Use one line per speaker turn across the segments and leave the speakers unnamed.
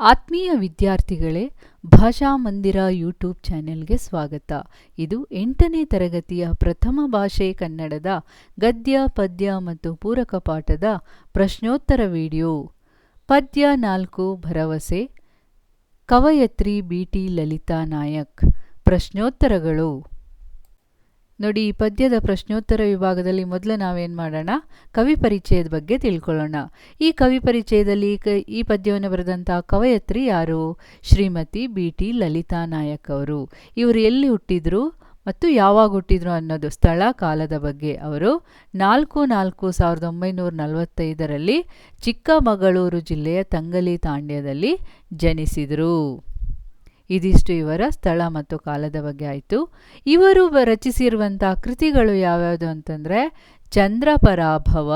ಆತ್ಮೀಯ ವಿದ್ಯಾರ್ಥಿಗಳೇ, ಭಾಷಾ ಮಂದಿರ ಯೂಟ್ಯೂಬ್ ಚಾನೆಲ್ಗೆ ಸ್ವಾಗತ. ಇದು ಎಂಟನೇ ತರಗತಿಯ ಪ್ರಥಮ ಭಾಷೆ ಕನ್ನಡದ ಗದ್ಯ, ಪದ್ಯ ಮತ್ತು ಪೂರಕ ಪಾಠದ ಪ್ರಶ್ನೋತ್ತರ ವಿಡಿಯೋ. ಪದ್ಯ ನಾಲ್ಕು, ಭರವಸೆ. ಕವಯತ್ರಿ ಬಿ ಟಿ ಲಲಿತಾ ನಾಯಕ್. ಪ್ರಶ್ನೋತ್ತರಗಳು. ನೋಡಿ, ಈ ಪದ್ಯದ ಪ್ರಶ್ನೋತ್ತರ ವಿಭಾಗದಲ್ಲಿ ಮೊದಲು ನಾವೇನು ಮಾಡೋಣ? ಕವಿ ಪರಿಚಯದ ಬಗ್ಗೆ ತಿಳ್ಕೊಳ್ಳೋಣ. ಈ ಕವಿ ಪರಿಚಯದಲ್ಲಿ ಈ ಪದ್ಯವನ್ನು ಬರೆದಂಥ ಕವಯತ್ರಿ ಯಾರು? ಶ್ರೀಮತಿ ಬಿ ಟಿ ಲಲಿತಾ ನಾಯಕ್ ಅವರು. ಇವರು ಎಲ್ಲಿ ಹುಟ್ಟಿದ್ರು ಮತ್ತು ಯಾವಾಗ ಹುಟ್ಟಿದ್ರು ಅನ್ನೋದು ಸ್ಥಳ, ಕಾಲದ ಬಗ್ಗೆ. ಅವರು ನಾಲ್ಕು ನಾಲ್ಕು ಸಾವಿರದ ಒಂಬೈನೂರ ನಲವತ್ತೈದರಲ್ಲಿ ಚಿಕ್ಕಮಗಳೂರು ಜಿಲ್ಲೆಯ ತಂಗಲಿ ತಾಂಡ್ಯದಲ್ಲಿ ಜನಿಸಿದರು. ಇದಿಷ್ಟು ಇವರ ಸ್ಥಳ ಮತ್ತು ಕಾಲದ ಬಗ್ಗೆ ಆಯಿತು. ಇವರು ರಚಿಸಿರುವಂಥ ಕೃತಿಗಳು ಯಾವ್ಯಾವುದು ಅಂತಂದರೆ, ಚಂದ್ರಪರಾಭವ,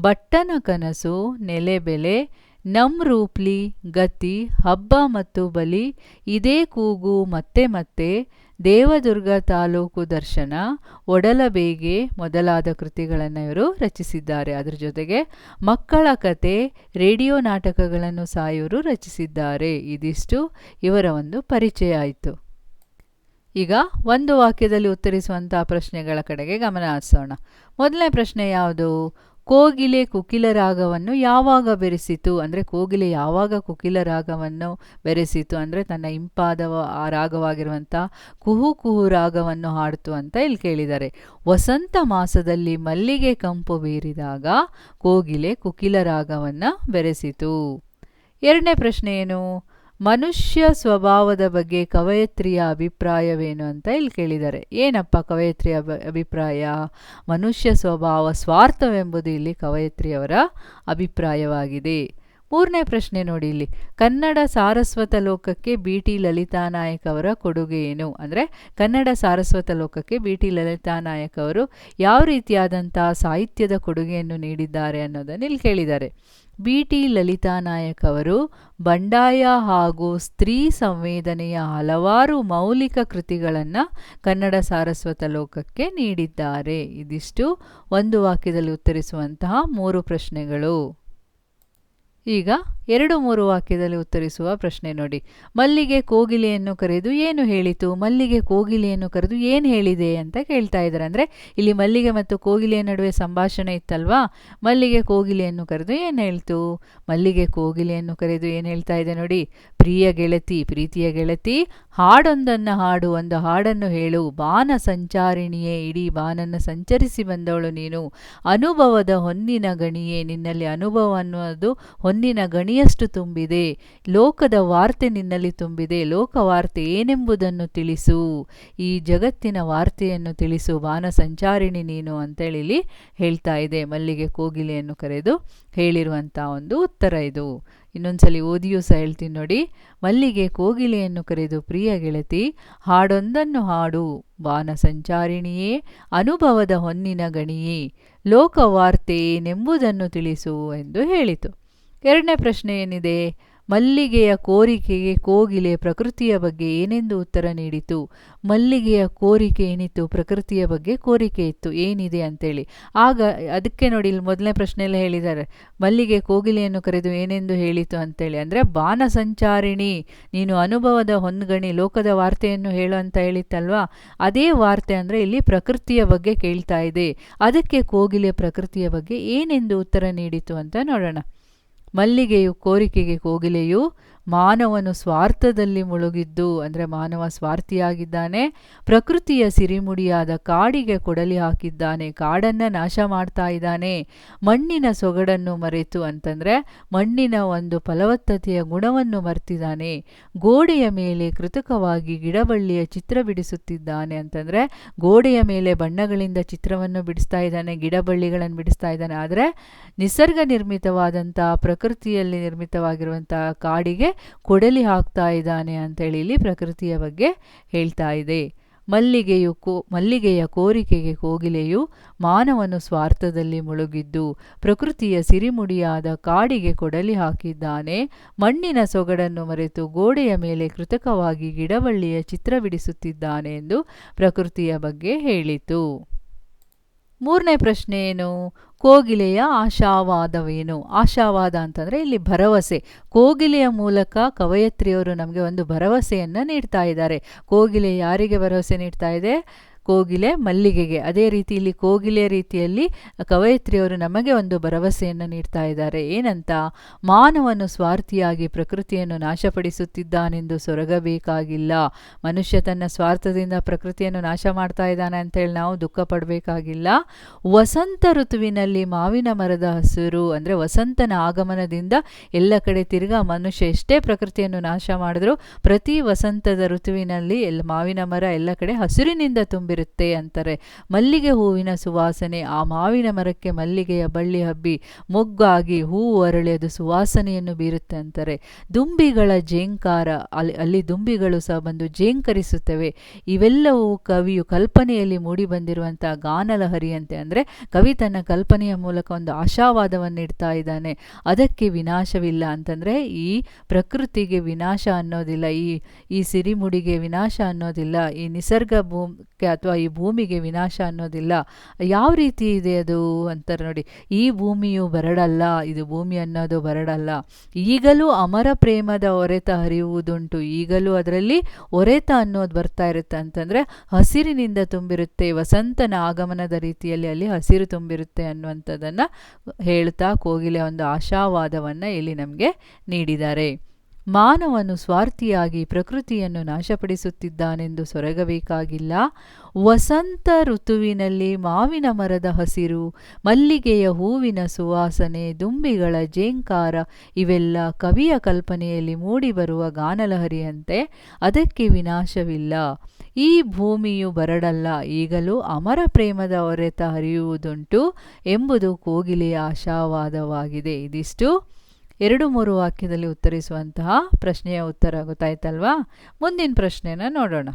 ಬಟ್ಟನ ಕನಸು, ನೆಲೆಬೆಲೆ ನಮ್ ರೂಪ್ಲಿ ಗತಿ, ಹಬ್ಬ ಮತ್ತು ಬಲಿ, ಇದೇ ಕೂಗು ಮತ್ತೆ ಮತ್ತೆ, ದೇವದುರ್ಗ ತಾಲೂಕು ದರ್ಶನ, ಒಡಲಬೇಗೆ ಮೊದಲಾದ ಕೃತಿಗಳನ್ನು ಇವರು ರಚಿಸಿದ್ದಾರೆ. ಅದರ ಜೊತೆಗೆ ಮಕ್ಕಳ ಕತೆ, ರೇಡಿಯೋ ನಾಟಕಗಳನ್ನು ಸಹ ಇವರು ರಚಿಸಿದ್ದಾರೆ. ಇದಿಷ್ಟು ಇವರ ಒಂದು ಪರಿಚಯ ಆಯಿತು. ಈಗ ಒಂದು ವಾಕ್ಯದಲ್ಲಿ ಉತ್ತರಿಸುವಂತಹ ಪ್ರಶ್ನೆಗಳ ಕಡೆಗೆ ಗಮನ ಹರಿಸೋಣ. ಮೊದಲನೇ ಪ್ರಶ್ನೆ ಯಾವುದು? ಕೋಗಿಲೆ ಕುಕಿಲ ರಾಗವನ್ನು ಯಾವಾಗ ಬೆರೆಸಿತು? ಅಂದರೆ ಕೋಗಿಲೆ ಯಾವಾಗ ಕುಕಿಲ ರಾಗವನ್ನು ಬೆರೆಸಿತು? ಅಂದರೆ ತನ್ನ ಇಂಪಾದ ಆ ರಾಗವಾಗಿರುವಂಥ ಕುಹು ಕುಹು ರಾಗವನ್ನು ಹಾಡ್ತು ಅಂತ ಇಲ್ಲಿ ಕೇಳಿದ್ದಾರೆ. ವಸಂತ ಮಾಸದಲ್ಲಿ ಮಲ್ಲಿಗೆ ಕಂಪು ಬೀರಿದಾಗ ಕೋಗಿಲೆ ಕುಕಿಲ ರಾಗವನ್ನು ಬೆರೆಸಿತು. ಎರಡನೇ ಪ್ರಶ್ನೆ ಏನು? ಮನುಷ್ಯ ಸ್ವಭಾವದ ಬಗ್ಗೆ ಕವಯತ್ರಿಯ ಅಭಿಪ್ರಾಯವೇನು ಅಂತ ಇಲ್ಲಿ ಕೇಳಿದ್ದಾರೆ. ಏನಪ್ಪ ಕವಯತ್ರಿಯ ಅಭಿಪ್ರಾಯ? ಮನುಷ್ಯ ಸ್ವಭಾವ ಸ್ವಾರ್ಥವೆಂಬುದು ಇಲ್ಲಿ ಕವಯತ್ರಿಯವರ ಅಭಿಪ್ರಾಯವಾಗಿದೆ. ಮೂರನೇ ಪ್ರಶ್ನೆ ನೋಡಿ ಇಲ್ಲಿ. ಕನ್ನಡ ಸಾರಸ್ವತ ಲೋಕಕ್ಕೆ ಬಿ ಟಿ ಲಲಿತಾ ನಾಯಕ್ ಅವರ ಕೊಡುಗೆ ಏನು? ಅಂದರೆ ಕನ್ನಡ ಸಾರಸ್ವತ ಲೋಕಕ್ಕೆ ಬಿ ಟಿ ಲಲಿತಾ ನಾಯಕ್ ಅವರು ಯಾವ ರೀತಿಯಾದಂಥ ಸಾಹಿತ್ಯದ ಕೊಡುಗೆಯನ್ನು ನೀಡಿದ್ದಾರೆ ಅನ್ನೋದನ್ನು ಇಲ್ಲಿ ಕೇಳಿದ್ದಾರೆ. ಬಿ ಟಿ ಲಲಿತಾ ನಾಯಕ್ ಅವರು ಬಂಡಾಯ ಹಾಗೂ ಸ್ತ್ರೀ ಸಂವೇದನೆಯ ಹಲವಾರು ಮೌಲಿಕ ಕೃತಿಗಳನ್ನು ಕನ್ನಡ ಸಾರಸ್ವತ ಲೋಕಕ್ಕೆ ನೀಡಿದ್ದಾರೆ. ಇದಿಷ್ಟು ಒಂದು ವಾಕ್ಯದಲ್ಲಿ ಉತ್ತರಿಸುವಂತಹ ಮೂರು ಪ್ರಶ್ನೆಗಳು. ಈಗ ಎರಡು ಮೂರು ವಾಕ್ಯದಲ್ಲಿ ಉತ್ತರಿಸುವ ಪ್ರಶ್ನೆ ನೋಡಿ. ಮಲ್ಲಿಗೆ ಕೋಗಿಲೆಯನ್ನು ಕರೆದು ಏನು ಹೇಳಿತು? ಮಲ್ಲಿಗೆ ಕೋಗಿಲೆಯನ್ನು ಕರೆದು ಏನು ಹೇಳಿದೆ ಅಂತ ಕೇಳ್ತಾ ಇದ್ದಾರೆ. ಅಂದರೆ ಇಲ್ಲಿ ಮಲ್ಲಿಗೆ ಮತ್ತು ಕೋಗಿಲೆಯ ನಡುವೆ ಸಂಭಾಷಣೆ ಇತ್ತಲ್ವಾ? ಮಲ್ಲಿಗೆ ಕೋಗಿಲೆಯನ್ನು ಕರೆದು ಏನು ಹೇಳ್ತು? ಮಲ್ಲಿಗೆ ಕೋಗಿಲೆಯನ್ನು ಕರೆದು ಏನು ಹೇಳ್ತಾ ಇದೆ ನೋಡಿ. ಪ್ರಿಯ ಗೆಳತಿ, ಪ್ರೀತಿಯ ಗೆಳತಿ, ಹಾಡೊಂದನ್ನು ಹಾಡು, ಒಂದು ಹಾಡನ್ನು ಹೇಳು. ಬಾನ ಸಂಚಾರಿಣಿಯೇ, ಇಡೀ ಬಾನನ್ನು ಸಂಚರಿಸಿ ಬಂದವಳು ನೀನು. ಅನುಭವದ ಹೊನ್ನಿನ ಗಣಿಯೇ, ನಿನ್ನಲ್ಲಿ ಅನುಭವ ಅನ್ನೋದು ಹೊನ್ನಿನ ಗಣಿಯಷ್ಟು ತುಂಬಿದೆ. ಲೋಕದ ವಾರ್ತೆ ನಿನ್ನಲ್ಲಿ ತುಂಬಿದೆ. ಲೋಕವಾರ್ತೆ ಏನೆಂಬುದನ್ನು ತಿಳಿಸು. ಈ ಜಗತ್ತಿನ ವಾರ್ತೆಯನ್ನು ತಿಳಿಸು. ಬಾನ ಸಂಚಾರಿಣಿ ನೀನು ಅಂತೇಳಿ ಹೇಳ್ತಾ ಇದೆ. ಮಲ್ಲಿಗೆ ಕೋಗಿಲೆಯನ್ನು ಕರೆದು ಹೇಳಿರುವಂಥ ಒಂದು ಉತ್ತರ ಇದು. ಇನ್ನೊಂದ್ಸಲಿ ಓದಿಯೂ ಸಹ ಹೇಳ್ತೀನಿ ನೋಡಿ. ಮಲ್ಲಿಗೆ ಕೋಗಿಲೆಯನ್ನು ಕರೆದು, ಪ್ರಿಯ ಗೆಳತಿ, ಹಾಡೊಂದನ್ನು ಹಾಡು. ಬಾನ ಸಂಚಾರಿಣಿಯೇ ಅನುಭವದ ಹೊನ್ನಿನ ಗಣಿಯೇ. ಲೋಕವಾರ್ತೆ ಏನೆಂಬುದನ್ನು ತಿಳಿಸು ಎಂದು ಹೇಳಿತು. ಎರಡನೇ ಪ್ರಶ್ನೆ ಏನಿದೆ? ಮಲ್ಲಿಗೆಯ ಕೋರಿಕೆಗೆ ಕೋಗಿಲೆ ಪ್ರಕೃತಿಯ ಬಗ್ಗೆ ಏನೆಂದು ಉತ್ತರ ನೀಡಿತು? ಮಲ್ಲಿಗೆಯ ಕೋರಿಕೆ ಏನಿತ್ತು? ಪ್ರಕೃತಿಯ ಬಗ್ಗೆ ಕೋರಿಕೆ ಇತ್ತು. ಏನಿದೆ ಅಂತೇಳಿ. ಆಗ ಅದಕ್ಕೆ ನೋಡಿ, ಇಲ್ಲಿ ಮೊದಲನೇ ಪ್ರಶ್ನೆಯಲ್ಲೇ ಹೇಳಿದ್ದಾರೆ. ಮಲ್ಲಿಗೆ ಕೋಗಿಲೆಯನ್ನು ಕರೆದು ಏನೆಂದು ಹೇಳಿತು ಅಂತೇಳಿ. ಅಂದರೆ ಬಾನ ಸಂಚಾರಿಣಿ ನೀನು ಅನುಭವದ ಹೊಂದ್ಗಣಿ ಲೋಕದ ವಾರ್ತೆಯನ್ನು ಹೇಳು ಅಂತ ಹೇಳಿತ್ತಲ್ವಾ? ಅದೇ ವಾರ್ತೆ ಅಂದರೆ, ಇಲ್ಲಿ ಪ್ರಕೃತಿಯ ಬಗ್ಗೆ ಕೇಳ್ತಾ ಇದೆ. ಅದಕ್ಕೆ ಕೋಗಿಲೆ ಪ್ರಕೃತಿಯ ಬಗ್ಗೆ ಏನೆಂದು ಉತ್ತರ ನೀಡಿತು ಅಂತ ನೋಡೋಣ. ಮಲ್ಲಿಗೆಯು ಕೋರಿಕೆಗೆ ಕೋಗಿಲೆಯು ಮಾನವನು ಸ್ವಾರ್ಥದಲ್ಲಿ ಮುಳುಗಿದ್ದು, ಅಂದರೆ ಮಾನವ ಸ್ವಾರ್ಥಿಯಾಗಿದ್ದಾನೆ, ಪ್ರಕೃತಿಯ ಸಿರಿಮುಡಿಯಾದ ಕಾಡಿಗೆ ಕೊಡಲಿ ಹಾಕಿದ್ದಾನೆ, ಕಾಡನ್ನು ನಾಶ ಮಾಡ್ತಾ ಇದ್ದಾನೆ, ಮಣ್ಣಿನ ಸೊಗಡನ್ನು ಮರೆತು ಅಂತಂದರೆ ಮಣ್ಣಿನ ಒಂದು ಫಲವತ್ತತೆಯ ಗುಣವನ್ನು ಮರೆತಿದ್ದಾನೆ, ಗೋಡೆಯ ಮೇಲೆ ಕೃತಕವಾಗಿ ಗಿಡಬಳ್ಳಿಯ ಚಿತ್ರ ಬಿಡಿಸುತ್ತಿದ್ದಾನೆ ಅಂತಂದರೆ ಗೋಡೆಯ ಮೇಲೆ ಬಣ್ಣಗಳಿಂದ ಚಿತ್ರವನ್ನು ಬಿಡಿಸ್ತಾ ಇದ್ದಾನೆ, ಗಿಡಬಳ್ಳಿಗಳನ್ನು ಬಿಡಿಸ್ತಾ ಇದ್ದಾನೆ, ಆದರೆ ನಿಸರ್ಗ ನಿರ್ಮಿತವಾದಂಥ ಪ್ರಕೃತಿಯಲ್ಲಿ ನಿರ್ಮಿತವಾಗಿರುವಂಥ ಕಾಡಿಗೆ ಕೊಡಲಿ ಹಾಕ್ತಾ ಇದ್ದಾನೆ ಅಂತೇಳಿ ಇಲ್ಲಿ ಪ್ರಕೃತಿಯ ಬಗ್ಗೆ ಹೇಳ್ತಾ ಇದೆ. ಮಲ್ಲಿಗೆಯು ಕೋ, ಮಲ್ಲಿಗೆಯ ಕೋರಿಕೆಗೆ ಕೋಗಿಲೆಯು ಮಾನವನು ಸ್ವಾರ್ಥದಲ್ಲಿ ಮುಳುಗಿದ್ದು, ಪ್ರಕೃತಿಯ ಸಿರಿಮುಡಿಯಾದ ಕಾಡಿಗೆ ಕೊಡಲಿ ಹಾಕಿದ್ದಾನೆ. ಮಣ್ಣಿನ ಸೊಗಡನ್ನು ಮರೆತು ಗೋಡೆಯ ಮೇಲೆ ಕೃತಕವಾಗಿ ಗಿಡವಳ್ಳಿಯ ಚಿತ್ರ ಬಿಡಿಸುತ್ತಿದ್ದಾನೆ ಎಂದು ಪ್ರಕೃತಿಯ ಬಗ್ಗೆ ಹೇಳಿತು. ಮೂರನೇ ಪ್ರಶ್ನೆ ಏನು? ಕೋಗಿಲೆಯ ಆಶಾವಾದವೇನು? ಆಶಾವಾದ ಅಂತಂದರೆ ಇಲ್ಲಿ ಭರವಸೆ. ಕೋಗಿಲೆಯ ಮೂಲಕ ಕವಯತ್ರಿಯವರು ನಮಗೆ ಒಂದು ಭರವಸೆಯನ್ನು ನೀಡ್ತಾ ಇದ್ದಾರೆ. ಕೋಗಿಲೆ ಯಾರಿಗೆ ಭರವಸೆ ನೀಡ್ತಾ ಇದೆ? ಕೋಗಿಲೆ ಮಲ್ಲಿಗೆಗೆ. ಅದೇ ರೀತಿ ಇಲ್ಲಿ ಕೋಗಿಲೆ ರೀತಿಯಲ್ಲಿ ಕವಯತ್ರಿಯವರು ನಮಗೆ ಒಂದು ಭರವಸೆಯನ್ನು ನೀಡ್ತಾ ಇದ್ದಾರೆ. ಏನಂತ? ಮಾನವನು ಸ್ವಾರ್ಥಿಯಾಗಿ ಪ್ರಕೃತಿಯನ್ನು ನಾಶಪಡಿಸುತ್ತಿದ್ದಾನೆಂದು ಸೊರಗಬೇಕಾಗಿಲ್ಲ. ಮನುಷ್ಯ ತನ್ನ ಸ್ವಾರ್ಥದಿಂದ ಪ್ರಕೃತಿಯನ್ನು ನಾಶ ಮಾಡ್ತಾ ಇದ್ದಾನೆ ಅಂತೇಳಿ ನಾವು ದುಃಖ ಪಡಬೇಕಾಗಿಲ್ಲ. ವಸಂತ ಋತುವಿನಲ್ಲಿ ಮಾವಿನ ಮರದ ಹಸಿರು ಅಂದರೆ ವಸಂತನ ಆಗಮನದಿಂದ ಎಲ್ಲ ಕಡೆ ತಿರ್ಗಾ ಮನುಷ್ಯ ಎಷ್ಟೇ ಪ್ರಕೃತಿಯನ್ನು ನಾಶ ಮಾಡಿದ್ರು ಪ್ರತಿ ವಸಂತದ ಋತುವಿನಲ್ಲಿ ಎಲ್ಲ ಮಾವಿನ ಮರ ಎಲ್ಲ ಕಡೆ ಹಸಿರಿನಿಂದ ತುಂಬಿರುತ್ತೆ ಅಂತಾರೆ. ಮಲ್ಲಿಗೆ ಹೂವಿನ ಸುವಾಸನೆ, ಆ ಮಾವಿನ ಮರಕ್ಕೆ ಮಲ್ಲಿಗೆಯ ಬಳ್ಳಿ ಹಬ್ಬಿ ಮೊಗ್ಗಾಗಿ ಹೂವು ಅರಳಿ ಅದು ಸುವಾಸನೆಯನ್ನು ಬೀರುತ್ತೆ ಅಂತಾರೆ. ದುಂಬಿಗಳ ಜೇಂಕಾರ, ಅಲ್ಲಿ ಅಲ್ಲಿ ದುಂಬಿಗಳು ಸಹ ಬಂದು ಜೇಂಕರಿಸುತ್ತವೆ. ಇವೆಲ್ಲವೂ ಕವಿಯು ಕಲ್ಪನೆಯಲ್ಲಿ ಮೂಡಿ ಬಂದಿರುವಂತಹ ಗಾನಲಹರಿಯಂತೆ ಅಂದರೆ ಕವಿ ತನ್ನ ಕಲ್ಪನೆಯ ಮೂಲಕ ಒಂದು ಆಶಾವಾದವನ್ನು ಇಡ್ತಾ ಇದ್ದಾನೆ. ಅದಕ್ಕೆ ವಿನಾಶವಿಲ್ಲ ಅಂತಂದರೆ ಈ ಪ್ರಕೃತಿಗೆ ವಿನಾಶ ಅನ್ನೋದಿಲ್ಲ, ಈ ಈ ಸಿರಿಮುಡಿಗೆ ವಿನಾಶ ಅನ್ನೋದಿಲ್ಲ, ಈ ನಿಸರ್ಗ ಭೂಮಿಗೆ ಅಥವಾ ಈ ಭೂಮಿಗೆ ವಿನಾಶ ಅನ್ನೋದಿಲ್ಲ. ಯಾವ ರೀತಿ ಇದೆ ಅದು ಅಂತಾರೆ ನೋಡಿ, ಈ ಭೂಮಿಯು ಬರಡಲ್ಲ, ಇದು ಭೂಮಿ ಅನ್ನೋದು ಬರಡಲ್ಲ. ಈಗಲೂ ಅಮರ ಪ್ರೇಮದ ಒರೆತ ಹರಿಯುವುದುಂಟು. ಈಗಲೂ ಅದರಲ್ಲಿ ಒರೆತ ಅನ್ನೋದು ಬರ್ತಾ ಇರುತ್ತೆ ಅಂತಂದರೆ, ಹಸಿರಿನಿಂದ ತುಂಬಿರುತ್ತೆ, ವಸಂತನ ಆಗಮನದ ರೀತಿಯಲ್ಲಿ ಅಲ್ಲಿ ಹಸಿರು ತುಂಬಿರುತ್ತೆ ಅನ್ನುವಂಥದ್ದನ್ನು ಹೇಳ್ತಾ ಕೋಗಿಲೆ ಒಂದು ಆಶಾವಾದವನ್ನು ಇಲ್ಲಿ ನಮಗೆ ನೀಡಿದ್ದಾರೆ. ಮಾನವನು ಸ್ವಾರ್ಥಿಯಾಗಿ ಪ್ರಕೃತಿಯನ್ನು ನಾಶಪಡಿಸುತ್ತಿದ್ದಾನೆಂದು ಸೊರಗಬೇಕಾಗಿಲ್ಲ. ವಸಂತ ಋತುವಿನಲ್ಲಿ ಮಾವಿನ ಮರದ ಹಸಿರು, ಮಲ್ಲಿಗೆಯ ಹೂವಿನ ಸುವಾಸನೆ, ದುಂಬಿಗಳ ಜೇಂಕಾರ ಇವೆಲ್ಲ ಕವಿಯ ಕಲ್ಪನೆಯಲ್ಲಿ ಮೂಡಿಬರುವ ಗಾನಲಹರಿಯಂತೆ ಅದಕ್ಕೆ ವಿನಾಶವಿಲ್ಲ. ಈ ಭೂಮಿಯು ಬರಡಲ್ಲ, ಈಗಲೂ ಅಮರ ಪ್ರೇಮದ ಹೊರೆತ ಹರಿಯುವುದುಂಟು ಎಂಬುದು ಕೋಗಿಲೆಯ ಆಶಾವಾದವಾಗಿದೆ. ಇದಿಷ್ಟು ಎರಡು ಮೂರು ವಾಕ್ಯದಲ್ಲಿ ಉತ್ತರಿಸುವಂತಹ ಪ್ರಶ್ನೆಯ ಉತ್ತರ ಗೊತ್ತಾಯ್ತಲ್ವಾ? ಮುಂದಿನ ಪ್ರಶ್ನೆನ ನೋಡೋಣ.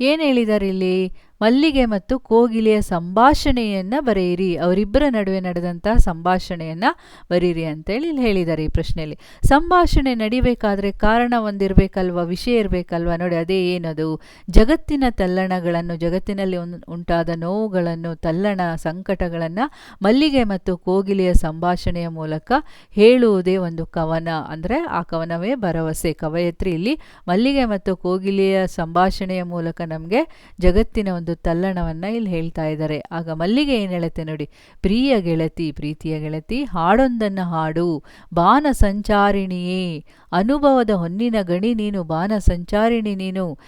ಏನು ಹೇಳಿದಾರೆ ಇಲ್ಲಿ ಮಲ್ಲಿಗೆ ಮತ್ತು ಕೋಗಿಲೆಯ ಸಂಭಾಷಣೆಯನ್ನು ಬರೆಯಿರಿ. ಅವರಿಬ್ಬರ ನಡುವೆ ನಡೆದಂತಹ ಸಂಭಾಷಣೆಯನ್ನು ಬರೀರಿ ಅಂತೇಳಿ ಇಲ್ಲಿ ಹೇಳಿದ್ದಾರೆ ಈ ಪ್ರಶ್ನೆಯಲ್ಲಿ. ಸಂಭಾಷಣೆ ನಡಿಬೇಕಾದ್ರೆ ಕಾರಣ ಒಂದಿರಬೇಕಲ್ವ ವಿಷಯ ಇರಬೇಕಲ್ವ? ನೋಡಿ, ಅದೇ ಏನದು? ಜಗತ್ತಿನ ತಲ್ಲಣಗಳನ್ನು, ಜಗತ್ತಿನಲ್ಲಿ ಉಂಟಾದ ನೋವುಗಳನ್ನು, ತಲ್ಲಣ ಸಂಕಟಗಳನ್ನು ಮಲ್ಲಿಗೆ ಮತ್ತು ಕೋಗಿಲೆಯ ಸಂಭಾಷಣೆಯ ಮೂಲಕ ಹೇಳುವುದೇ ಒಂದು ಕವನ. ಅಂದರೆ ಆ ಕವನವೇ ಭರವಸೆ. ಕವಯತ್ರಿ ಇಲ್ಲಿ ಮಲ್ಲಿಗೆ ಮತ್ತು ಕೋಗಿಲೆಯ ಸಂಭಾಷಣೆಯ ಮೂಲಕ ನಮಗೆ ಜಗತ್ತಿನ ಒಂದು ತಲ್ಲಣವನ್ನು ಇಲ್ಲಿ ಹೇಳ್ತಾ ಇದ್ದಾರೆ. ಆಗ ಮಲ್ಲಿಗೆ ಏನು ಹೇಳುತ್ತೆ ನೋಡಿ, ಪ್ರಿಯ ಗೆಳತಿ, ಪ್ರೀತಿಯ ಗೆಳತಿ, ಹಾಡೊಂದನ್ನು ಹಾಡು. ಬಾನ ಸಂಚಾರಿಣಿಯೇ ಅನುಭವದ ಹೊನ್ನಿನ ಗಣಿ ನೀನು ಬಾನ ಸಂಚಾರಿಣಿ ನೀನು.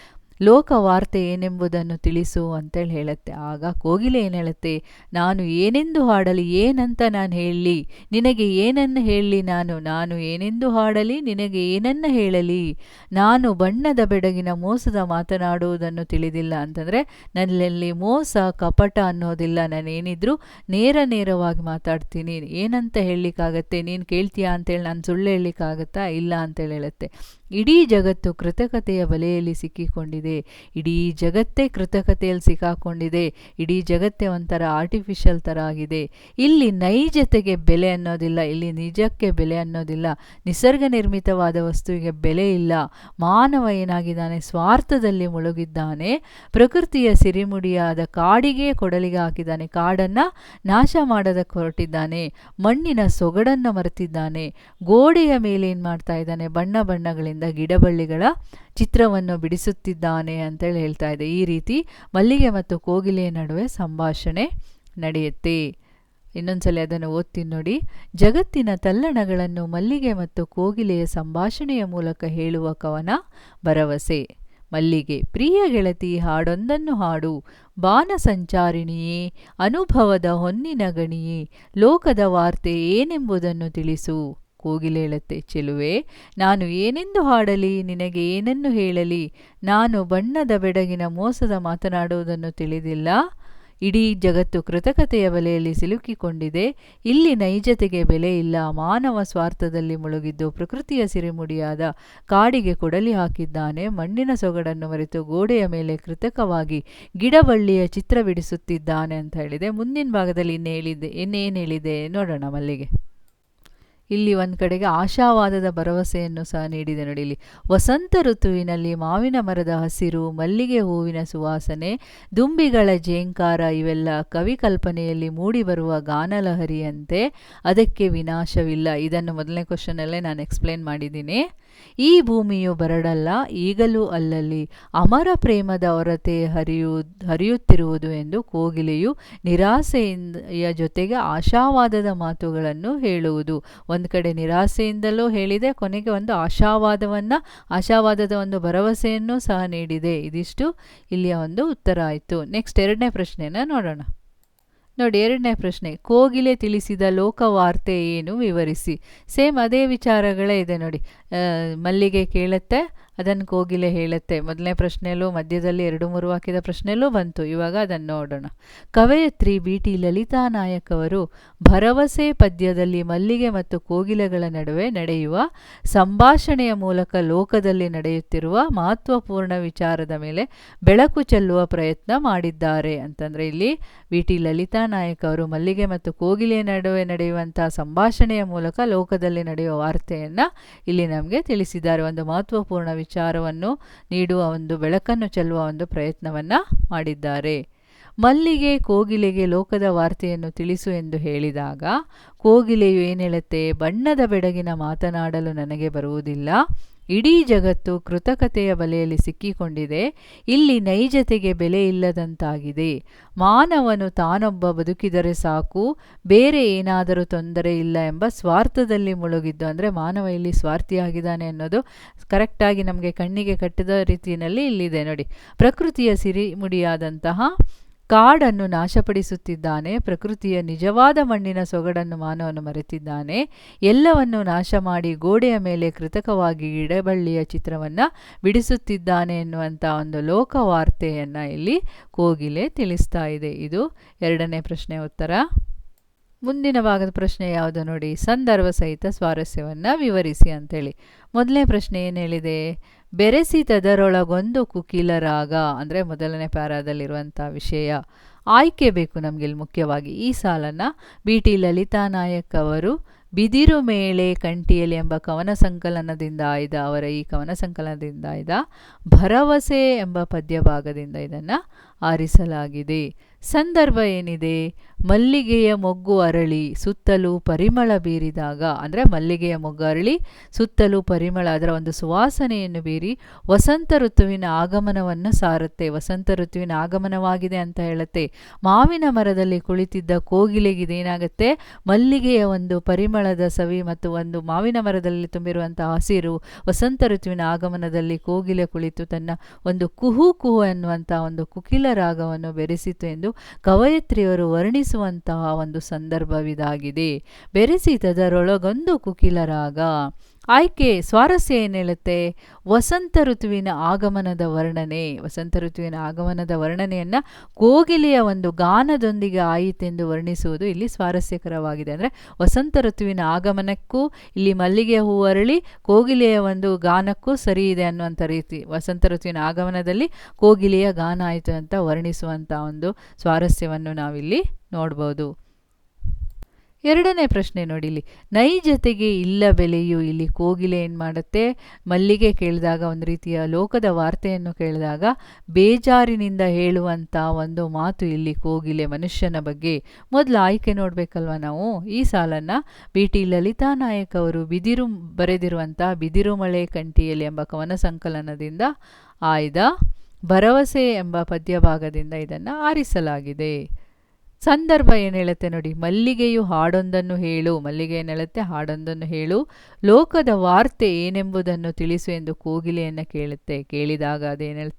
ಲೋಕವಾರ್ತೆ ಏನೆಂಬುದನ್ನು ತಿಳಿಸು ಅಂತೇಳಿ ಹೇಳುತ್ತೆ. ಆಗ ಕೋಗಿಲೆ ಏನು ಹೇಳುತ್ತೆ? ನಾನು ಏನೆಂದು ಹಾಡಲಿ, ಏನಂತ ನಾನು ಹೇಳಲಿ, ನಿನಗೆ ಏನನ್ನು ಹೇಳಲಿ ನಾನು? ನಾನು ಏನೆಂದು ಹಾಡಲಿ, ನಿನಗೆ ಏನನ್ನು ಹೇಳಲಿ? ನಾನು ಬಣ್ಣದ ಬೆಡಗಿನ ಮೋಸದ ಮಾತನಾಡುವುದನ್ನು ತಿಳಿದಿಲ್ಲ ಅಂತಂದರೆ, ನನ್ನಲ್ಲಿ ಮೋಸ, ಕಪಟ ಅನ್ನೋದಿಲ್ಲ. ನಾನೇನಿದ್ರೂ ನೇರ ನೇರವಾಗಿ ಮಾತಾಡ್ತೀನಿ. ಏನಂತ ಹೇಳಲಿಕ್ಕಾಗತ್ತೆ? ನೀನು ಕೇಳ್ತೀಯಾ ಅಂತೇಳಿ ನಾನು ಸುಳ್ಳು ಹೇಳಲಿಕ್ಕಾಗತ್ತಾ? ಇಲ್ಲ ಅಂತೇಳಿ ಹೇಳುತ್ತೆ. ಇಡೀ ಜಗತ್ತು ಕೃತಕತೆಯ ಬಲೆಯಲ್ಲಿ ಸಿಕ್ಕಿಕೊಂಡಿದೆ. ಇಡೀ ಜಗತ್ತೇ ಕೃತಕತೆಯಲ್ಲಿ ಸಿಕ್ಕಾಕೊಂಡಿದೆ. ಇಡೀ ಜಗತ್ತೇ ಒಂಥರ ಆರ್ಟಿಫಿಷಿಯಲ್ ಥರ ಆಗಿದೆ ಇಲ್ಲಿ ನೈಜತೆಗೆ ಬೆಲೆ ಅನ್ನೋದಿಲ್ಲ, ಇಲ್ಲಿ ನಿಜಕ್ಕೆ ಬೆಲೆ ಅನ್ನೋದಿಲ್ಲ. ನಿಸರ್ಗ ನಿರ್ಮಿತವಾದ ವಸ್ತುವಿಗೆ ಬೆಲೆ ಇಲ್ಲ. ಮಾನವ ಏನಾಗಿದ್ದಾನೆ? ಸ್ವಾರ್ಥದಲ್ಲಿ ಮುಳುಗಿದ್ದಾನೆ. ಪ್ರಕೃತಿಯ ಸಿರಿಮುಡಿಯಾದ ಕಾಡಿಗೆ ಕೊಡಲಿಗೆ ಹಾಕಿದ್ದಾನೆ. ಕಾಡನ್ನು ನಾಶ ಮಾಡೋದಕ್ಕೆ ಹೊರಟಿದ್ದಾನೆ. ಮಣ್ಣಿನ ಸೊಗಡನ್ನು ಮರೆತಿದ್ದಾನೆ. ಗೋಡೆಯ ಮೇಲೆ ಏನು ಮಾಡ್ತಾ ಇದ್ದಾನೆ? ಬಣ್ಣ ಬಣ್ಣಗಳಿಂದ ಗಿಡಬಳ್ಳಿಗಳ ಚಿತ್ರವನ್ನು ಬಿಡಿಸುತ್ತಿದ್ದಾನೆ. ಅಂತೇಳಿ ಹೇಳ್ತಾ ಇದೆ. ಈ ರೀತಿ ಮಲ್ಲಿಗೆ ಮತ್ತು ಕೋಗಿಲೆಯ ನಡುವೆ ಸಂಭಾಷಣೆ ನಡೆಯುತ್ತೆ. ಇನ್ನೊಂದ್ಸಲ ಅದನ್ನು ಓದ್ತೀನಿ ನೋಡಿ. ಜಗತ್ತಿನ ತಲ್ಲಣಗಳನ್ನು ಮಲ್ಲಿಗೆ ಮತ್ತು ಕೋಗಿಲೆಯ ಸಂಭಾಷಣೆಯ ಮೂಲಕ ಹೇಳುವ ಕವನ ಭರವಸೆ. ಮಲ್ಲಿಗೆ, ಪ್ರಿಯ ಗೆಳತಿ, ಹಾಡೊಂದನ್ನು ಹಾಡು. ಬಾನ ಸಂಚಾರಿಣಿಯೇ ಅನುಭವದ ಹೊನ್ನಿನ ಗಣಿಯೇ, ಲೋಕದ ವಾರ್ತೆ ಏನೆಂಬುದನ್ನು ತಿಳಿಸು. ಕೋಗಿಲೆ ಚೆಲುವೆ, ನಾನು ಏನೆಂದು ಹಾಡಲಿ, ನಿನಗೆ ಏನನ್ನು ಹೇಳಲಿ, ನಾನು ಬಣ್ಣದ ಬೆಡಗಿನ ಮೋಸದ ಮಾತನಾಡುವುದನ್ನು ತಿಳಿದಿಲ್ಲ. ಇಡೀ ಜಗತ್ತು ಕೃತಕತೆಯ ಬಲೆಯಲ್ಲಿ ಸಿಲುಕಿಕೊಂಡಿದೆ, ಇಲ್ಲಿ ನೈಜತೆಗೆ ಬೆಲೆ ಇಲ್ಲ, ಮಾನವ ಸ್ವಾರ್ಥದಲ್ಲಿ ಮುಳುಗಿದ್ದು ಪ್ರಕೃತಿಯ ಸಿರಿಮುಡಿಯಾದ ಕಾಡಿಗೆ ಕೊಡಲಿ ಹಾಕಿದ್ದಾನೆ, ಮಣ್ಣಿನ ಸೊಗಡನ್ನು ಮರೆತು ಗೋಡೆಯ ಮೇಲೆ ಕೃತಕವಾಗಿ ಗಿಡಬಳ್ಳಿಯ ಚಿತ್ರ ಬಿಡಿಸುತ್ತಿದ್ದಾನೆ ಅಂತ ಹೇಳಿದೆ. ಮುಂದಿನ ಭಾಗದಲ್ಲಿ ಇನ್ನೇಳಿದೆ ಇನ್ನೇನು ಹೇಳಿದೆ, ನೋಡೋಣ ಮಲ್ಲಿಗೆ. ಇಲ್ಲಿ ಒಂದು ಕಡೆಗೆ ಆಶಾವಾದದ ಭರವಸೆಯನ್ನು ಸಹ ನೀಡಿದೆ ನೋಡಿ ವಸಂತ ಋತುವಿನಲ್ಲಿ ಮಾವಿನ ಮರದ ಹಸಿರು, ಮಲ್ಲಿಗೆ ಹೂವಿನ ಸುವಾಸನೆ, ದುಂಬಿಗಳ ಜೇಂಕಾರ ಇವೆಲ್ಲ ಕವಿ ಕಲ್ಪನೆಯಲ್ಲಿ ಮೂಡಿಬರುವ ಗಾನಲಹರಿಯಂತೆ ಅದಕ್ಕೆ ವಿನಾಶವಿಲ್ಲ. ಇದನ್ನು ಮೊದಲನೇ ಕ್ವಶನಲ್ಲೇ ನಾನು ಎಕ್ಸ್ಪ್ಲೇನ್ ಮಾಡಿದ್ದೀನಿ. ಈ ಭೂಮಿಯು ಬರಡಲ್ಲ, ಈಗಲೂ ಅಲ್ಲಲ್ಲಿ ಅಮರ ಪ್ರೇಮದ ಹೊರತೆ ಹರಿಯು, ಹರಿಯುತ್ತಿರುವುದು ಎಂದು ಕೋಗಿಲೆಯು ನಿರಾಸೆಯ ಜೊತೆಗೆ ಆಶಾವಾದದ ಮಾತುಗಳನ್ನು ಹೇಳುವುದು. ಒಂದು ಕಡೆ ನಿರಾಸೆಯಿಂದಲೂ ಹೇಳಿದೆ, ಕೊನೆಗೆ ಒಂದು ಆಶಾವಾದವನ್ನು, ಆಶಾವಾದದ ಒಂದು ಭರವಸೆಯನ್ನು ಸಹ ನೀಡಿದೆ. ಇದಿಷ್ಟು ಇಲ್ಲಿಯ ಒಂದು ಉತ್ತರ ಆಯಿತು. ನೆಕ್ಸ್ಟ್ ಎರಡನೇ ಪ್ರಶ್ನೆನ ನೋಡೋಣ. ನೋಡಿ, ಎರಡನೇ ಪ್ರಶ್ನೆ. ಕೋಗಿಲೆ ತಿಳಿಸಿದ ಲೋಕವಾರ್ತೆ ಏನು? ವಿವರಿಸಿ. ಸೇಮ್ ಅದೇ ವಿಚಾರಗಳೇ ಇದೆ ನೋಡಿ. ಮಲ್ಲಿಗೆ ಕೇಳುತ್ತೆ ಅದನ್ನು ಕೋಗಿಲೆ ಹೇಳುತ್ತೆ. ಮೊದಲನೇ ಪ್ರಶ್ನೆಯಲ್ಲೂ, ಮಧ್ಯದಲ್ಲಿ ಎರಡು ಮೂರು ವಾಕ್ಯದ ಪ್ರಶ್ನೆಯಲ್ಲೂ ಬಂತು. ಇವಾಗ ಅದನ್ನು ನೋಡೋಣ. ಕವಯತ್ರಿ ಬಿ ಟಿ ಲಲಿತಾ ನಾಯಕ್ ಅವರು, ಭರವಸೆ ಪದ್ಯದಲ್ಲಿ ಮಲ್ಲಿಗೆ ಮತ್ತು ಕೋಗಿಲೆಗಳ ನಡುವೆ ನಡೆಯುವ ಸಂಭಾಷಣೆಯ ಮೂಲಕ ಲೋಕದಲ್ಲಿ ನಡೆಯುತ್ತಿರುವ ಮಹತ್ವಪೂರ್ಣ ವಿಚಾರದ ಮೇಲೆ ಬೆಳಕು ಚೆಲ್ಲುವ ಪ್ರಯತ್ನ ಮಾಡಿದ್ದಾರೆ. ಅಂತಂದರೆ ಇಲ್ಲಿ ವಿ ಟಿ ಲಲಿತಾ ನಾಯಕ್ ಅವರು, ಮಲ್ಲಿಗೆ ಮತ್ತು ಕೋಗಿಲೆಯ ನಡುವೆ ನಡೆಯುವಂಥ ಸಂಭಾಷಣೆಯ ಮೂಲಕ ಲೋಕದಲ್ಲಿ ನಡೆಯುವ ವಾರ್ತೆಯನ್ನು ಇಲ್ಲಿ ನಮಗೆ ತಿಳಿಸಿದ್ದಾರೆ. ಒಂದು ಮಹತ್ವಪೂರ್ಣ ವಿಚಾರವನ್ನು ನೀಡುವ ಒಂದು ಬೆಳಕನ್ನು ಚೆಲ್ಲುವ ಒಂದು ಪ್ರಯತ್ನವನ್ನು ಮಾಡಿದ್ದಾರೆ. ಮಲ್ಲಿಗೆ ಕೋಗಿಲೆಗೆ ಲೋಕದ ವಾರ್ತೆಯನ್ನು ತಿಳಿಸು ಎಂದು ಹೇಳಿದಾಗ, ಕೋಗಿಲೆಯು ಏನು ಬಣ್ಣದ ಬೆಡಗಿನ ಮಾತನಾಡಲು ನನಗೆ ಬರುವುದಿಲ್ಲ. ಇಡೀ ಜಗತ್ತು ಕೃತಕತೆಯ ಬಲೆಯಲ್ಲಿ ಸಿಕ್ಕಿಕೊಂಡಿದೆ. ಇಲ್ಲಿ ನೈಜತೆಗೆ ಬೆಲೆ ಇಲ್ಲದಂತಾಗಿದೆ. ಮಾನವನು ತಾನೊಬ್ಬ ಬದುಕಿದರೆ ಸಾಕು, ಬೇರೆ ಏನಾದರೂ ತೊಂದರೆ ಇಲ್ಲ ಎಂಬ ಸ್ವಾರ್ಥದಲ್ಲಿ ಮುಳುಗಿದ್ದು, ಅಂದರೆ ಮಾನವ ಇಲ್ಲಿ ಸ್ವಾರ್ಥಿಯಾಗಿದ್ದಾನೆ ಅನ್ನೋದು ಕರೆಕ್ಟಾಗಿ ನಮಗೆ ಕಣ್ಣಿಗೆ ಕಟ್ಟಿದ ರೀತಿಯಲ್ಲಿ ಇಲ್ಲಿದೆ ನೋಡಿ. ಪ್ರಕೃತಿಯ ಸಿರಿಮುಡಿಯಾದಂತಹ ಕಾಡನ್ನು ನಾಶಪಡಿಸುತ್ತಿದ್ದಾನೆ, ಪ್ರಕೃತಿಯ ನಿಜವಾದ ಮಣ್ಣಿನ ಸೊಗಡನ್ನು ಮಾನವನು ಮರೆತಿದ್ದಾನೆ, ಎಲ್ಲವನ್ನು ನಾಶ ಮಾಡಿ ಗೋಡೆಯ ಮೇಲೆ ಕೃತಕವಾಗಿ ಗಿಡಬಳ್ಳಿಯ ಚಿತ್ರವನ್ನು ಬಿಡಿಸುತ್ತಿದ್ದಾನೆ ಎನ್ನುವಂಥ ಒಂದು ಲೋಕವಾರ್ತೆಯನ್ನು ಇಲ್ಲಿ ಕೋಗಿಲೆ ತಿಳಿಸ್ತಾ ಇದೆ. ಇದು ಎರಡನೇ ಪ್ರಶ್ನೆ ಉತ್ತರ. ಮುಂದಿನ ಭಾಗದ ಪ್ರಶ್ನೆ ಯಾವುದು ನೋಡಿ, ಸಂದರ್ಭ ಸಹಿತ ಸ್ವಾರಸ್ಯವನ್ನು ವಿವರಿಸಿ ಅಂತೇಳಿ. ಮೊದಲನೇ ಪ್ರಶ್ನೆ ಏನು ಹೇಳಿದೆ? ಬೆರೆಸಿತದರೊಳಗೊಂದು ಕುಕಿಲ ರಾಗ ಅಂದರೆ ಮೊದಲನೇ ಪ್ಯಾರಾದಲ್ಲಿರುವಂಥ ವಿಷಯ ಆಯ್ಕೆ ಬೇಕು ನಮಗೆ ಇಲ್ಲಿ ಮುಖ್ಯವಾಗಿ. ಈ ಸಾಲನ್ನು ಬಿ ಟಿ ಲಲಿತಾ ನಾಯಕ್ ಅವರು ಬಿದಿರು ಮೇಳೆ ಕಂಟಿಯಲ್ಲಿ ಎಂಬ ಕವನ ಸಂಕಲನದಿಂದ ಆಯ್ದ ಅವರ ಈ ಕವನ ಸಂಕಲನದಿಂದ ಆಯ್ದ ಭರವಸೆ ಎಂಬ ಪದ್ಯಭಾಗದಿಂದ ಇದನ್ನು ಆರಿಸಲಾಗಿದೆ. ಸಂದರ್ಭ ಏನಿದೆ? ಮಲ್ಲಿಗೆಯ ಮೊಗ್ಗು ಅರಳಿ, ಸುತ್ತಲೂ ಪರಿಮಳ ಬೀರಿದಾಗ, ಅಂದರೆ ಮಲ್ಲಿಗೆಯ ಮೊಗ್ಗು ಅರಳಿ, ಸುತ್ತಲೂ ಪರಿಮಳ, ಅದರ ಒಂದು ಸುವಾಸನೆಯನ್ನು ಬೀರಿ, ವಸಂತ ಋತುವಿನ ಆಗಮನವನ್ನು ಸಾರುತ್ತೆ. ವಸಂತ ಋತುವಿನ ಆಗಮನವಾಗಿದೆ ಅಂತ ಹೇಳುತ್ತೆ. ಮಾವಿನ ಮರದಲ್ಲಿ ಕುಳಿತಿದ್ದ ಕೋಗಿಲೆಗಿದೇನಾಗುತ್ತೆ ಮಲ್ಲಿಗೆಯ ಒಂದು ಪರಿಮಳದ ಸವಿ ಮತ್ತು ಒಂದು ಮಾವಿನ ಮರದಲ್ಲಿ ತುಂಬಿರುವಂಥ ಹಸಿರು, ವಸಂತ ಋತುವಿನ ಆಗಮನದಲ್ಲಿ ಕೋಗಿಲೆ ಕುಳಿತು ತನ್ನ ಒಂದು ಕುಹು ಕುಹು ಎನ್ನುವಂಥ ಒಂದು ಕುಕಿಲ ರಾಗವನ್ನು ಬೆರೆಸಿತು ಎಂದು ಕವಯತ್ರಿಯವರು ವರ್ಣಿಸುವಂತಹ ಒಂದು ಸಂದರ್ಭವಿದಾಗಿದೆ. ಬೆರೆಸಿತದರೊಳಗೊಂದು ಕುಕಿಲರಾಗ ಕುಕಿಲ ರಾಗ ಆಯ್ಕೆ ಸ್ವಾರಸ್ಯ ಏನು ಹೇಳುತ್ತೆ ವಸಂತ ಋತುವಿನ ಆಗಮನದ ವರ್ಣನೆ. ವಸಂತ ಋತುವಿನ ಆಗಮನದ ವರ್ಣನೆಯನ್ನು ಕೋಗಿಲೆಯ ಒಂದು ಗಾನದೊಂದಿಗೆ ಆಯಿತೆಂದು ವರ್ಣಿಸುವುದು ಇಲ್ಲಿ ಸ್ವಾರಸ್ಯಕರವಾಗಿದೆ. ಅಂದರೆ ವಸಂತ ಋತುವಿನ ಆಗಮನಕ್ಕೂ, ಇಲ್ಲಿ ಮಲ್ಲಿಗೆ ಹೂ ಅರಳಿ ಕೋಗಿಲೆಯ ಒಂದು ಗಾನಕ್ಕೂ ಸರಿ ಇದೆ ಅನ್ನುವಂಥ ರೀತಿ. ವಸಂತ ಋತುವಿನ ಆಗಮನದಲ್ಲಿ ಕೋಗಿಲೆಯ ಗಾನ ಆಯಿತು ಅಂತ ವರ್ಣಿಸುವಂಥ ಒಂದು ಸ್ವಾರಸ್ಯವನ್ನು ನಾವಿಲ್ಲಿ ನೋಡ್ಬೋದು. ಎರಡನೇ ಪ್ರಶ್ನೆ ನೋಡಿಲಿ ನೈಜತೆಗೆ ಇಲ್ಲ ಬೆಲೆಯು ಇಲ್ಲಿ ಕೋಗಿಲೆ ಏನು ಮಾಡುತ್ತೆ? ಮಲ್ಲಿಗೆ ಕೇಳಿದಾಗ ಒಂದು ರೀತಿಯ ಲೋಕದ ವಾರ್ತೆಯನ್ನು ಕೇಳಿದಾಗ ಬೇಜಾರಿನಿಂದ ಹೇಳುವಂಥ ಒಂದು ಮಾತು ಇಲ್ಲಿ ಕೋಗಿಲೆ ಮನುಷ್ಯನ ಬಗ್ಗೆ. ಮೊದಲು ಆಯ್ಕೆ ನೋಡಬೇಕಲ್ವ ನಾವು? ಈ ಸಾಲನ್ನು ಬಿ ಟಿ ಲಲಿತಾ ನಾಯಕ್ ಅವರು ಬಿದಿರು ಬರೆದಿರುವಂಥ ಬಿದಿರುಮಳೆ ಕಂಟಿಯಲ್ಲಿ ಎಂಬ ಕವನ ಸಂಕಲನದಿಂದ ಆಯ್ದ ಭರವಸೆ ಎಂಬ ಪದ್ಯಭಾಗದಿಂದ ಇದನ್ನು ಆರಿಸಲಾಗಿದೆ. ಸಂದರ್ಭ ಏನು ಹೇಳುತ್ತೆ ನೋಡಿ, ಮಲ್ಲಿಗೆಯು ಹಾಡೊಂದನ್ನು ಹೇಳು ಮಲ್ಲಿಗೆ ಏನು ಹಾಡೊಂದನ್ನು ಹೇಳು, ಲೋಕದ ವಾರ್ತೆ ಏನೆಂಬುದನ್ನು ತಿಳಿಸು ಎಂದು ಕೋಗಿಲೆಯನ್ನು ಕೇಳುತ್ತೆ. ಕೇಳಿದಾಗ ಅದೇನು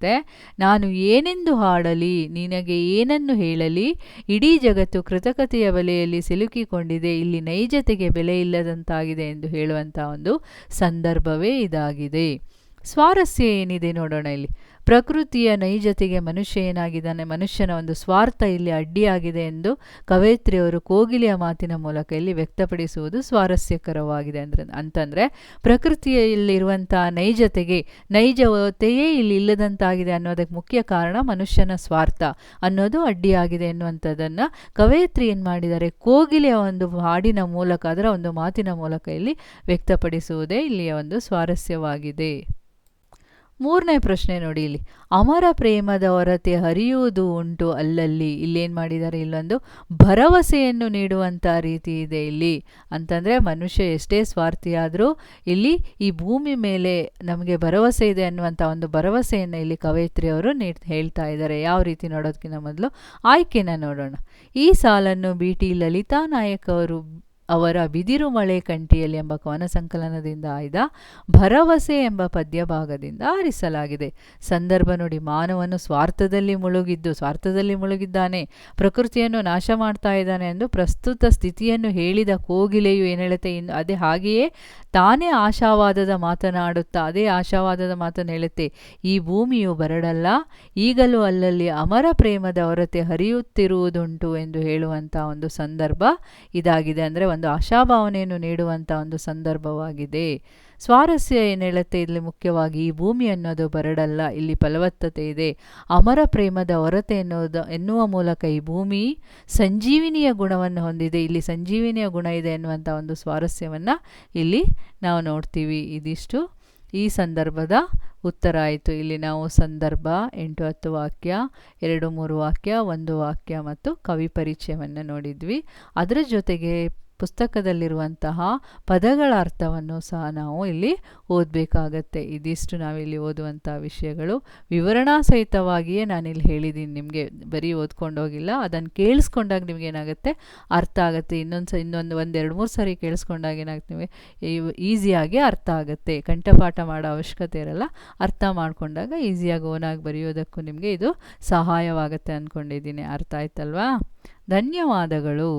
ನಾನು ಏನೆಂದು ಹಾಡಲಿ, ನಿನಗೆ ಏನನ್ನು ಹೇಳಲಿ, ಇಡೀ ಜಗತ್ತು ಕೃತಕತೆಯ ಬಲೆಯಲ್ಲಿ ಸಿಲುಕಿಕೊಂಡಿದೆ, ಇಲ್ಲಿ ನೈಜತೆಗೆ ಬೆಲೆ ಇಲ್ಲದಂತಾಗಿದೆ ಎಂದು ಹೇಳುವಂಥ ಒಂದು ಸಂದರ್ಭವೇ ಇದಾಗಿದೆ. ಸ್ವಾರಸ್ಯ ಏನಿದೆ ನೋಡೋಣ ಇಲ್ಲಿ. ಪ್ರಕೃತಿಯ ನೈಜತೆಗೆ ಮನುಷ್ಯ ಏನಾಗಿದ್ದಾನೆ ಮನುಷ್ಯನ ಒಂದು ಸ್ವಾರ್ಥ ಇಲ್ಲಿ ಅಡ್ಡಿಯಾಗಿದೆ ಎಂದು ಕವಯತ್ರಿಯವರು ಕೋಗಿಲೆಯ ಮಾತಿನ ಮೂಲಕ ಇಲ್ಲಿ ವ್ಯಕ್ತಪಡಿಸುವುದು ಸ್ವಾರಸ್ಯಕರವಾಗಿದೆ ಅಂದರೆ, ಅಂತಂದರೆ ಪ್ರಕೃತಿಯಲ್ಲಿರುವಂಥ ನೈಜತೆಗೆ, ನೈಜತೆಯೇ ಇಲ್ಲಿ ಇಲ್ಲದಂತಾಗಿದೆ ಅನ್ನೋದಕ್ಕೆ ಮುಖ್ಯ ಕಾರಣ ಮನುಷ್ಯನ ಸ್ವಾರ್ಥ ಅನ್ನೋದು ಅಡ್ಡಿಯಾಗಿದೆ ಎನ್ನುವಂಥದ್ದನ್ನು ಕವಯಿತ್ರಿ ಏನು ಮಾಡಿದ್ದಾರೆ, ಕೋಗಿಲೆಯ ಒಂದು ಹಾಡಿನ ಮೂಲಕ ಅದರ ಒಂದು ಮಾತಿನ ಮೂಲಕ ಇಲ್ಲಿ ವ್ಯಕ್ತಪಡಿಸುವುದೇ ಇಲ್ಲಿಯ ಒಂದು ಸ್ವಾರಸ್ಯವಾಗಿದೆ. ಮೂರನೇ ಪ್ರಶ್ನೆ ನೋಡಿ ಇಲ್ಲಿ. ಅಮರ ಪ್ರೇಮದ ಹೊರತೆ ಹರಿಯುವುದು ಉಂಟು ಅಲ್ಲಲ್ಲಿ. ಇಲ್ಲೇನು ಮಾಡಿದ್ದಾರೆ ಇಲ್ಲೊಂದು? ಭರವಸೆಯನ್ನು ನೀಡುವಂಥ ರೀತಿ ಇದೆ ಇಲ್ಲಿ. ಅಂತಂದರೆ ಮನುಷ್ಯ ಎಷ್ಟೇ ಸ್ವಾರ್ಥಿಯಾದರೂ ಇಲ್ಲಿ ಈ ಭೂಮಿ ಮೇಲೆ ನಮಗೆ ಭರವಸೆ ಇದೆ ಅನ್ನುವಂಥ ಒಂದು ಭರವಸೆಯನ್ನು ಇಲ್ಲಿ ಕವಯಿತ್ರಿಯವರು ನೀ ಹೇಳ್ತಾ ಇದ್ದಾರೆ. ಯಾವ ರೀತಿ ನೋಡೋದಕ್ಕಿಂತ ಮೊದಲು? ಆಯ್ಕೆನ ನೋಡೋಣ. ಈ ಸಾಲನ್ನು ಬಿ ಟಿ ಲಲಿತಾ ನಾಯಕ್ ಅವರು ಅವರ ಬಿದಿರು ಮಳೆ ಕಂಠಿಯಲ್ಲಿ ಎಂಬ ಕವನ ಸಂಕಲನದಿಂದ ಆಯ್ದ ಭರವಸೆ ಎಂಬ ಪದ್ಯಭಾಗದಿಂದ ಆರಿಸಲಾಗಿದೆ. ಸಂದರ್ಭ ನೋಡಿ ಮಾನವನು ಸ್ವಾರ್ಥದಲ್ಲಿ ಮುಳುಗಿದ್ದು ಸ್ವಾರ್ಥದಲ್ಲಿ ಮುಳುಗಿದ್ದಾನೆ. ಪ್ರಕೃತಿಯನ್ನು ನಾಶ ಮಾಡ್ತಾ ಇದ್ದಾನೆ ಎಂದು ಪ್ರಸ್ತುತ ಸ್ಥಿತಿಯನ್ನು ಹೇಳಿದ ಕೋಗಿಲೆಯು ಏನು ಹೇಳುತ್ತೆ ಇನ್ನು ಅದೇ ಹಾಗೆಯೇ ತಾನೇ ಆಶಾವಾದದ ಮಾತನಾಡುತ್ತಾ ಅದೇ ಆಶಾವಾದದ ಮಾತನ್ನು ಹೇಳುತ್ತೆ. ಈ ಭೂಮಿಯು ಬರಡಲ್ಲ, ಈಗಲೂ ಅಲ್ಲಲ್ಲಿ ಅಮರ ಪ್ರೇಮದ ಹೊರತೆ ಹರಿಯುತ್ತಿರುವುದುಂಟು ಎಂದು ಹೇಳುವಂಥ ಒಂದು ಸಂದರ್ಭ ಇದಾಗಿದೆ. ಅಂದರೆ ಒಂದು ಆಶಾಭಾವನೆಯನ್ನು ನೀಡುವಂಥ ಒಂದು ಸಂದರ್ಭವಾಗಿದೆ. ಸ್ವಾರಸ್ಯ ಏನು ಹೇಳುತ್ತೆ ಇಲ್ಲಿ ಮುಖ್ಯವಾಗಿ ಈ ಭೂಮಿ ಅನ್ನೋದು ಬರಡಲ್ಲ, ಇಲ್ಲಿ ಫಲವತ್ತತೆ ಇದೆ. ಅಮರ ಪ್ರೇಮದ ಹೊರತೆ ಎನ್ನುವುದು, ಎನ್ನುವ ಮೂಲಕ ಈ ಭೂಮಿ ಸಂಜೀವಿನಿಯ ಗುಣವನ್ನು ಹೊಂದಿದೆ. ಇಲ್ಲಿ ಸಂಜೀವಿನಿಯ ಗುಣ ಇದೆ ಎನ್ನುವಂಥ ಒಂದು ಸ್ವಾರಸ್ಯವನ್ನು ಇಲ್ಲಿ ನಾವು ನೋಡ್ತೀವಿ. ಇದಿಷ್ಟು ಈ ಸಂದರ್ಭದ ಉತ್ತರ ಆಯಿತು. ಇಲ್ಲಿ ನಾವು ಸಂದರ್ಭ, ಎಂಟು ಹತ್ತು ವಾಕ್ಯ, ಎರಡು ಮೂರು ವಾಕ್ಯ, ಒಂದು ವಾಕ್ಯ ಮತ್ತು ಕವಿ ಪರಿಚಯವನ್ನು ನೋಡಿದ್ವಿ. ಅದರ ಜೊತೆಗೆ ಪುಸ್ತಕದಲ್ಲಿರುವಂತಹ ಪದಗಳ ಅರ್ಥವನ್ನು ಸಹ ನಾವು ಇಲ್ಲಿ ಓದಬೇಕಾಗತ್ತೆ. ಇದಿಷ್ಟು ನಾವಿಲ್ಲಿ ಓದುವಂಥ ವಿಷಯಗಳು. ವಿವರಣಾ ಸಹಿತವಾಗಿಯೇ ನಾನಿಲ್ಲಿ ಹೇಳಿದ್ದೀನಿ ನಿಮಗೆ ಬರೀ ಓದ್ಕೊಂಡು ಹೋಗಿಲ್ಲ, ಅದನ್ನು ಕೇಳಿಸ್ಕೊಂಡಾಗ ನಿಮಗೇನಾಗುತ್ತೆ ಅರ್ಥ ಆಗುತ್ತೆ. ಇನ್ನೊಂದು ಸ, ಇನ್ನೊಂದು ಒಂದೆರಡು ಮೂರು ಸಾರಿ ಕೇಳಿಸ್ಕೊಂಡಾಗ ಏನಾಗುತ್ತೆ ನಿಮಗೆ ಈಸಿಯಾಗಿ ಅರ್ಥ ಆಗುತ್ತೆ. ಕಂಠಪಾಠ ಮಾಡೋ ಅವಶ್ಯಕತೆ ಇರಲ್ಲ. ಅರ್ಥ ಮಾಡಿಕೊಂಡಾಗ ಈಸಿಯಾಗಿ ಓನಾಗಿ ಬರೆಯೋದಕ್ಕೂ ನಿಮಗೆ ಇದು ಸಹಾಯವಾಗುತ್ತೆ ಅಂದ್ಕೊಂಡಿದ್ದೀನಿ ಅರ್ಥ ಆಯ್ತಲ್ವಾ? ಧನ್ಯವಾದಗಳು.